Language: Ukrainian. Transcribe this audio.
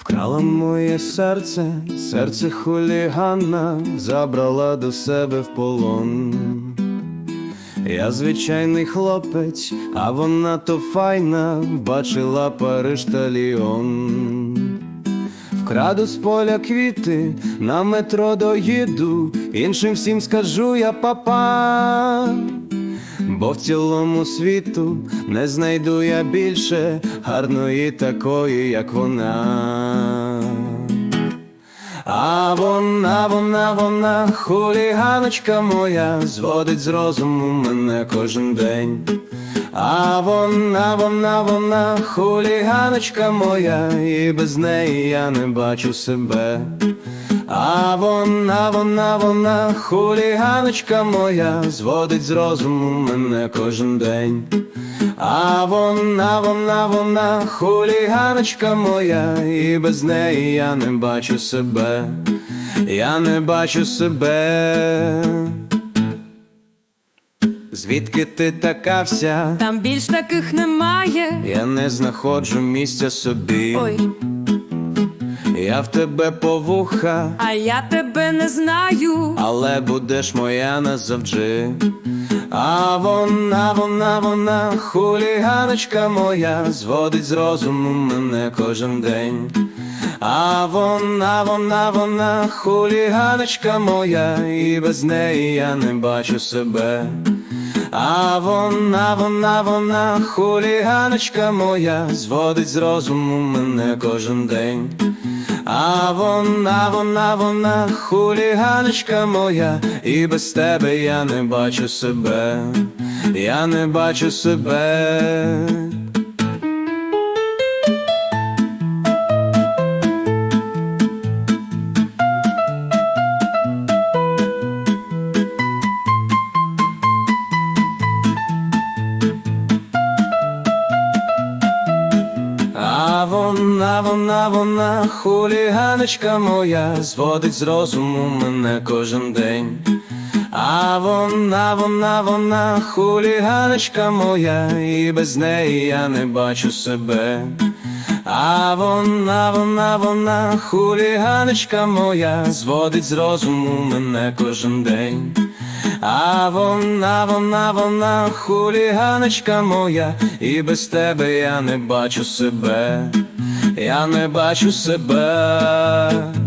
Вкрала моє серце, серце хулігана, забрала до себе в полон. Я звичайний хлопець, а вона то файна, бачила Париж та Ліон. Вкраду з поля квіти, на метро доїду, іншим всім скажу я папа. Бо в цілому світу не знайду я більше гарної такої, як вона. А вона, вона, вона, хуліганочка моя, зводить з розуму мене кожен день. А вона, вона, вона, хуліганочка моя, і без неї я не бачу себе. А вона, вона, вона, хуліганочка моя, зводить з розуму мене кожен день. А вона, вона, вона, хуліганочка моя, і без неї я не бачу себе, я не бачу себе. Звідки ти така вся? Там більш таких немає. Я не знаходжу місця собі. Ой, Я в тебе по вуха, а я тебе не знаю. але будеш моя назавжди. А вона, вона, вона, хуліганочка моя, зводить з розуму мене кожен день. А вона, вона, вона, хуліганочка моя, і без неї я не бачу себе. А вона, вона, вона, хуліганочка моя, зводить з розуму мене кожен день. А вона, вона, вона, хуліганочка моя, і без тебе я не бачу себе, я не бачу себе. Вона, вона, вона, хуліганочка моя, зводить з розуму мене кожен день. А вона, вона, вона, хуліганочка моя, і без неї я не бачу себе. А вона, вона, вона, хуліганочка моя, зводить з розуму мене кожен день. А вона, вона, вона, хуліганочка моя, і без тебе я не бачу себе, я не бачу себе.